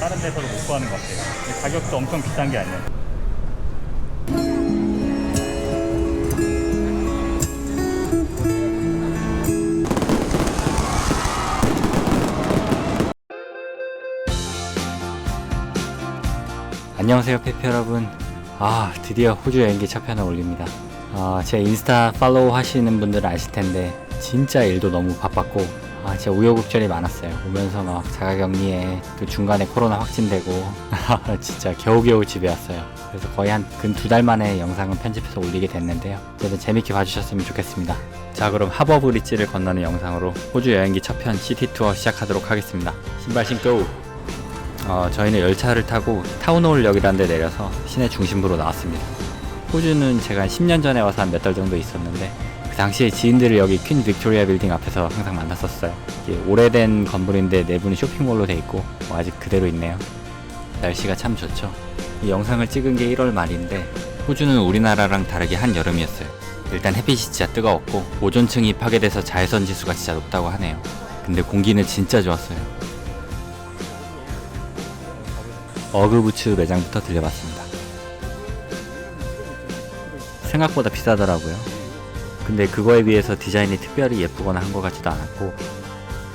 다른 데서도 못 구하는 것 같아요. 가격도 엄청 비싼 게 아니에요. 안녕하세요 페페 여러분 아 드디어 호주 여행기 첫 편을 올립니다 아, 제 인스타 팔로우 하시는 분들은 아실 텐데 진짜 일도 너무 바빴고 아 진짜 우여곡절이 많았어요. 오면서 막 자가격리에 또 중간에 코로나 확진되고. 진짜 겨우겨우 집에 왔어요. 그래서 거의 한 근 두 달 만에 영상을 편집해서 올리게 됐는데요. 어쨌든 재밌게 봐주셨으면 좋겠습니다. 자 그럼 하버 브릿지를 건너는 영상으로 호주 여행기 첫편 시티 투어 시작하도록 하겠습니다. 신발 신고. 어, 저희는 열차를 타고 타운홀역이라는 데 내려서 시내 중심부로 나왔습니다. 호주는 제가 한 10년 전에 와서 한 몇 달 정도 있었는데 그 당시에 지인들을 여기 퀸 빅토리아 빌딩 앞에서 항상 만났었어요. 오래된 건물인데 내부는 쇼핑몰로 돼 있고 뭐 아직 그대로 있네요. 날씨가 참 좋죠. 이 영상을 찍은 게 1월 말인데 호주는 우리나라랑 다르게 한여름이었어요. 일단 햇빛이 진짜 뜨거웠고 오존층이 파괴돼서 자외선 지수가 진짜 높다고 하네요. 근데 공기는 진짜 좋았어요. 어그부츠 매장부터 들려봤습니다. 생각보다 비싸더라고요. 근데 그거에 비해서 디자인이 특별히 예쁘거나 한 것 같지도 않았고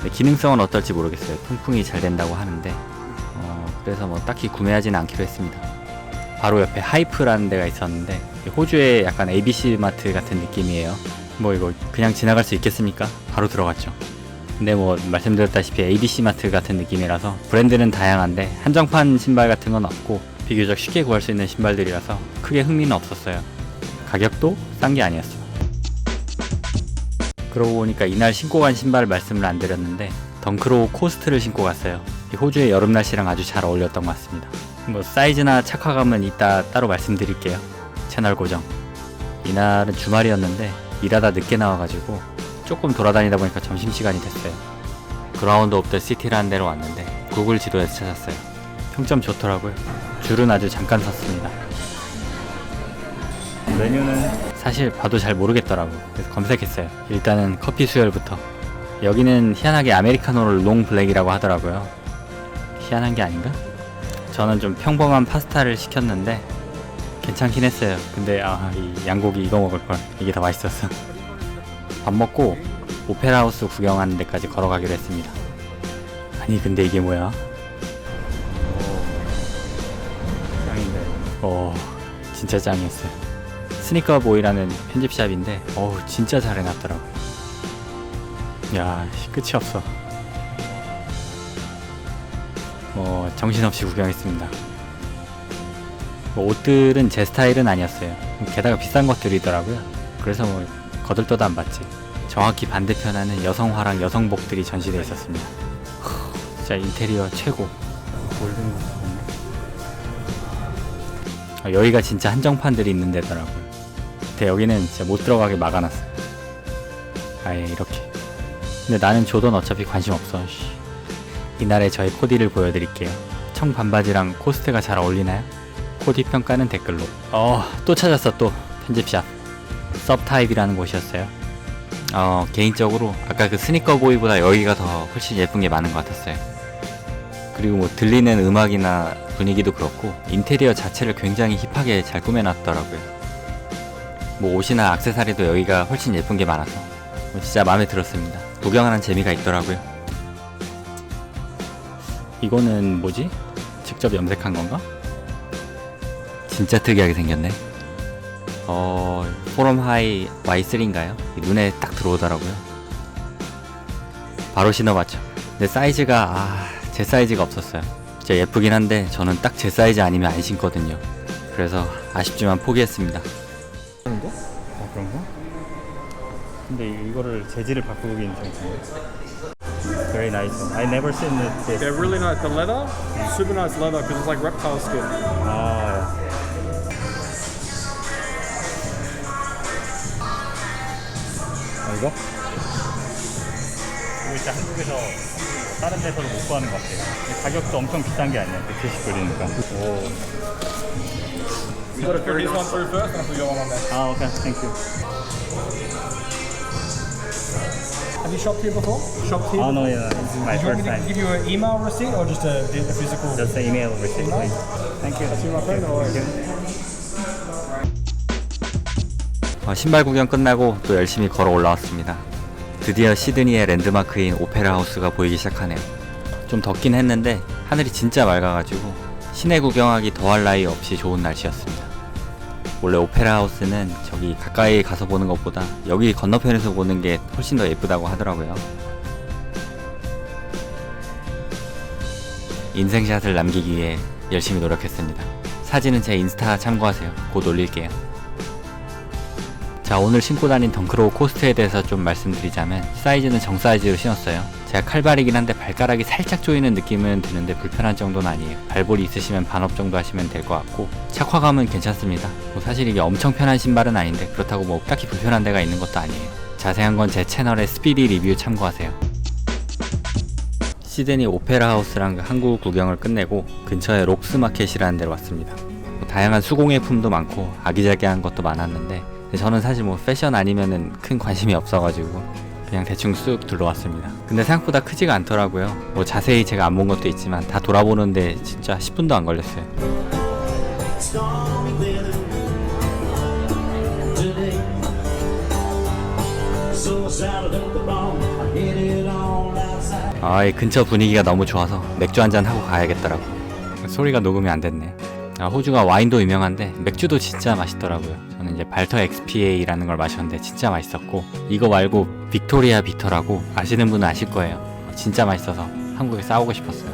근데 기능성은 어떨지 모르겠어요. 통풍이 잘 된다고 하는데 어, 그래서 뭐 딱히 구매하지는 않기로 했습니다. 바로 옆에 하이프라는 데가 있었는데 호주의 약간 ABC 마트 같은 느낌이에요. 뭐 이거 그냥 지나갈 수 있겠습니까? 바로 들어갔죠. 근데 뭐 말씀드렸다시피 ABC 마트 같은 느낌이라서 브랜드는 다양한데 한정판 신발 같은 건 없고 비교적 쉽게 구할 수 있는 신발들이라서 크게 흥미는 없었어요. 가격도 싼 게 아니었어요. 그러고 보니까 이날 신고 간 신발 말씀을 안 드렸는데 덩크로우 코스트를 신고 갔어요. 이 호주의 여름 날씨랑 아주 잘 어울렸던 것 같습니다. 뭐 사이즈나 착화감은 이따 따로 말씀드릴게요. 채널 고정. 이날은 주말이었는데 일하다 늦게 나와가지고 조금 돌아다니다 보니까 점심시간이 됐어요. 그라운드 오브 더 시티라는 데로 왔는데 구글 지도에서 찾았어요. 평점 좋더라고요. 줄은 아주 잠깐 섰습니다. 메뉴는 사실 봐도 잘 모르겠더라고. 그래서 검색했어요. 일단은 커피 수혈부터. 여기는 희한하게 아메리카노를 롱 블랙이라고 하더라고요. 희한한 게 아닌가? 저는 좀 평범한 파스타를 시켰는데 괜찮긴 했어요. 근데 아, 이 양고기 이거 먹을 걸. 이게 더 맛있었어. 밥 먹고 오페라 하우스 구경하는 데까지 걸어가기로 했습니다. 아니 근데 이게 뭐야? 짱인데. 오 진짜 짱이었어요. 스니커 보이라는 편집샵인데 어우 진짜 잘 해놨더라고. 야 씨, 끝이 없어. 뭐 정신없이 구경했습니다. 뭐 옷들은 제 스타일은 아니었어요. 게다가 비싼 것들이더라고요. 그래서 뭐 거들떠도 안 봤지. 정확히 반대편에는 여성화랑 여성복들이 전시되어 있었습니다. 후, 진짜 인테리어 최고. 골든 거 어, 여기가 진짜 한정판들이 있는 데더라고요. 근데 여기는 진짜 못 들어가게 막아놨어요. 아예 이렇게. 근데 나는 조던 어차피 관심 없어. 씨. 이날의 저의 코디를 보여드릴게요. 청 반바지랑 코스트가 잘 어울리나요? 코디 평가는 댓글로. 어, 또 찾았어 또 편집샵. 섭타입이라는 곳이었어요. 어, 개인적으로 아까 그 스니커 보이보다 여기가 더 훨씬 예쁜 게 많은 것 같았어요. 그리고 뭐 들리는 음악이나 분위기도 그렇고 인테리어 자체를 굉장히 힙하게 잘 꾸며놨더라고요. 뭐 옷이나 액세서리도 여기가 훨씬 예쁜 게 많아서 뭐 진짜 마음에 들었습니다. 구경하는 재미가 있더라고요. 이거는 뭐지? 직접 염색한 건가? 진짜 특이하게 생겼네. 어, 포럼 하이 Y3인가요? 눈에 딱 들어오더라고요. 바로 신어봤죠. 근데 사이즈가, 아, 제 사이즈가 없었어요. 진짜 예쁘긴 한데, 저는 딱 제 사이즈 아니면 안 신거든요. 그래서 아쉽지만 포기했습니다. 근데 이거를 재질을 바꾸긴 좀 Very nice. I never seen it. this. They're really nice. The leather, super nice leather because it's like reptile skin. 아. 아 이거? 이거 진짜 한국에서 다른 데서도 못 구하는 것 같아요. 가격도 엄청 비싼 게 아니야. 170불이니까. 오. You got to put this one through first, and I'll put your one on there. 아, 오케이. Have you shopped here before? Shopped here? Oh no, yeah, this is my Do you want first me to time. give you an email receipt or just a, a physical? Just the email receipt, please. Thank you. See my friend or 어, 신발 구경 끝나고 또 열심히 걸어 올라왔습니다. 드디어 시드니의 랜드마크인 오페라 하우스가 보이기 시작하네요. 좀 덥긴 했는데 하늘이 진짜 맑아가지고 시내 구경하기 더할 나위 없이 좋은 날씨였습니다. 원래 오페라 하우스는 저기 가까이 가서 보는 것보다 여기 건너편에서 보는 게 훨씬 더 예쁘다고 하더라고요. 인생샷을 남기기 위해 열심히 노력했습니다. 사진은 제 인스타 참고하세요. 곧 올릴게요. 자 오늘 신고 다닌 덩크로우 코스트에 대해서 좀 말씀드리자면 사이즈는 정 사이즈로 신었어요. 제가 칼발이긴 한데 발가락이 살짝 조이는 느낌은 드는데 불편한 정도는 아니에요. 발볼이 있으시면 반업 정도 하시면 될 것 같고 착화감은 괜찮습니다. 뭐 사실 이게 엄청 편한 신발은 아닌데 그렇다고 뭐 딱히 불편한 데가 있는 것도 아니에요. 자세한 건 제 채널의 스피디 리뷰 참고하세요. 시드니 오페라 하우스랑 그 한국 구경을 끝내고 근처에 록스 마켓이라는 데로 왔습니다. 뭐 다양한 수공예품도 많고 아기자기한 것도 많았는데 저는 사실 뭐 패션 아니면은 큰 관심이 없어가지고 그냥 대충 쑥 둘러왔습니다. 근데 생각보다 크지가 않더라고요. 뭐 자세히 제가 안 본 것도 있지만 다 돌아보는데 진짜 10분도 안 걸렸어요. 아, 이 근처 분위기가 너무 좋아서 맥주 한 잔 하고 가야겠더라고. 소리가 녹음이 안 됐네. 아, 호주가 와인도 유명한데 맥주도 진짜 맛있더라고요. 저는 이제 발터 XPA라는 걸 마셨는데 진짜 맛있었고 이거 말고 빅토리아 비터라고 아시는 분은 아실 거예요. 진짜 맛있어서 한국에 싸우고 싶었어요.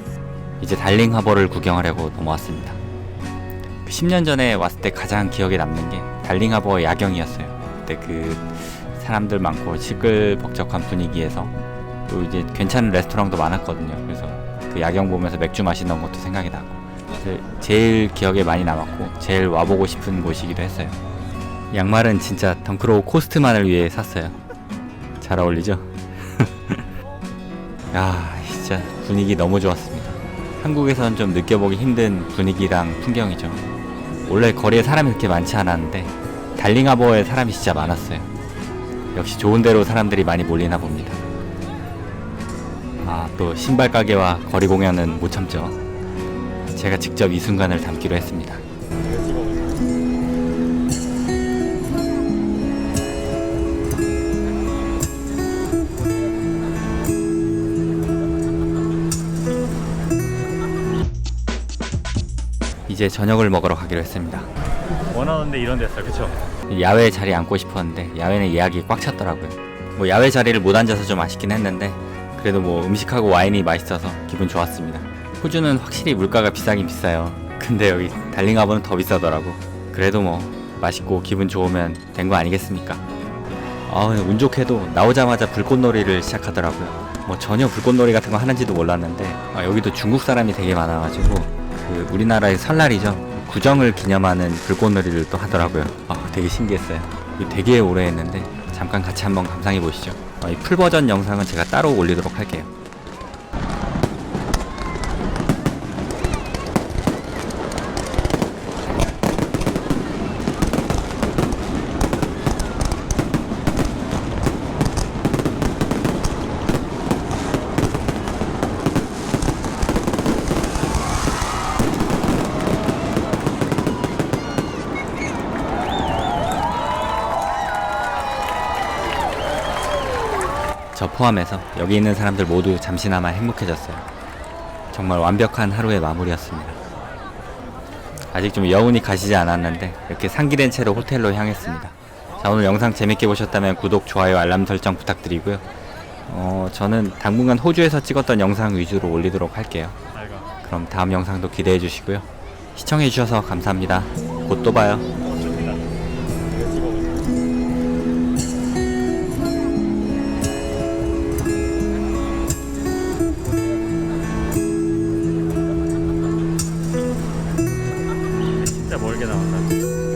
이제 달링 하버를 구경하려고 넘어왔습니다. 그 10년 전에 왔을 때 가장 기억에 남는 게 달링 하버 야경이었어요. 그때 그 사람들 많고 시끌벅적한 분위기에서 또 이제 괜찮은 레스토랑도 많았거든요. 그래서 그 야경 보면서 맥주 마시던 것도 생각이 나고 제- 제일 기억에 많이 남았고 제일 와보고 싶은 곳이기도 했어요. 양말은 진짜 덩크로우 코스트만을 위해 샀어요. 잘 어울리죠? 야, 진짜 분위기 너무 좋았습니다. 한국에선 좀 느껴보기 힘든 분위기랑 풍경이죠. 원래 거리에 사람이 그렇게 많지 않았는데 달링하버에 사람이 진짜 많았어요. 역시 좋은 데로 사람들이 많이 몰리나 봅니다. 아, 또 신발 가게와 거리 공연은 못 참죠. 제가 직접 이 순간을 담기로 했습니다. 이제 저녁을 먹으러 가기로 했습니다. 원하는데 이런 데였어요, 그쵸? 야외 자리에 앉고 싶었는데 야외는 예약이 꽉 찼더라고요. 뭐 야외 자리를 못 앉아서 좀 아쉽긴 했는데 그래도 뭐 음식하고 와인이 맛있어서 기분 좋았습니다. 호주는 확실히 물가가 비싸긴 비싸요. 근데 여기 달링하버는 더 비싸더라고. 그래도 뭐 맛있고 기분 좋으면 된 거 아니겠습니까? 아, 운 좋게도 나오자마자 불꽃놀이를 시작하더라고요. 뭐 전혀 불꽃놀이 같은 거 하는지도 몰랐는데 아, 여기도 중국 사람이 되게 많아가지고 그 우리나라의 설날이죠. 구정을 기념하는 불꽃놀이를 또 하더라고요. 아, 되게 신기했어요. 되게 오래 했는데 잠깐 같이 한번 감상해 보시죠. 어, 이풀 버전 영상은 제가 따로 올리도록 할게요. 저 포함해서 여기 있는 사람들 모두 잠시나마 행복해졌어요. 정말 완벽한 하루의 마무리였습니다. 아직 좀 여운이 가시지 않았는데 이렇게 상기된 채로 호텔로 향했습니다. 자 오늘 영상 재밌게 보셨다면 구독, 좋아요, 알람 설정 부탁드리고요. 어 저는 당분간 호주에서 찍었던 영상 위주로 올리도록 할게요. 그럼 다음 영상도 기대해 주시고요. 시청해 주셔서 감사합니다. 곧 또 봐요. 멀게 나왔다.